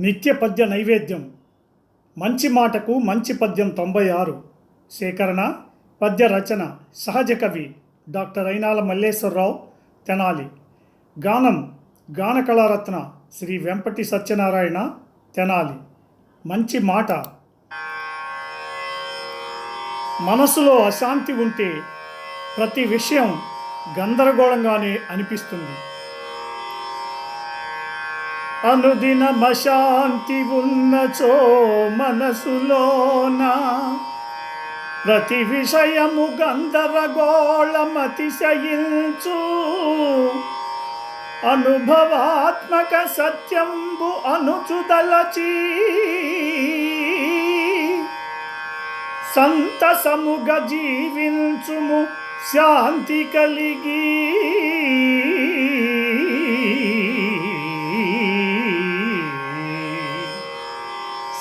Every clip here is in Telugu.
నిత్య పద్య నైవేద్యం. మంచి మాటకు మంచి పద్యం తొంభై ఆరు. సేకరణ పద్య రచన సహజ కవి డాక్టర్ అయినాల మల్లేశ్వరరావు తెనాలి. గానం గాన కళారత్న శ్రీ వెంపటి సత్యనారాయణ తెనాలి. మంచి మాట. మనసులో అశాంతి ఉంటే ప్రతి విషయం గందరగోళంగానే అనిపిస్తుంది. అనుదినమశాంతి ఉన్నచో మనసులోన. ప్రతి విషయము గందరగోళమతిశయించు. అనుభవాత్మక సత్యంబు అనుచుదలచి. సంతసముగ జీవించుము శాంతి కలిగి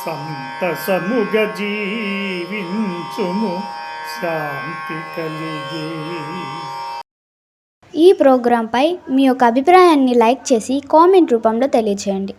సంతసముగ జీవించుము శాంతి కలిగి. ఈ ప్రోగ్రాంపై మీ యొక్క అభిప్రాయాన్ని లైక్ చేసి కామెంట్ రూపంలో తెలియచేయండి.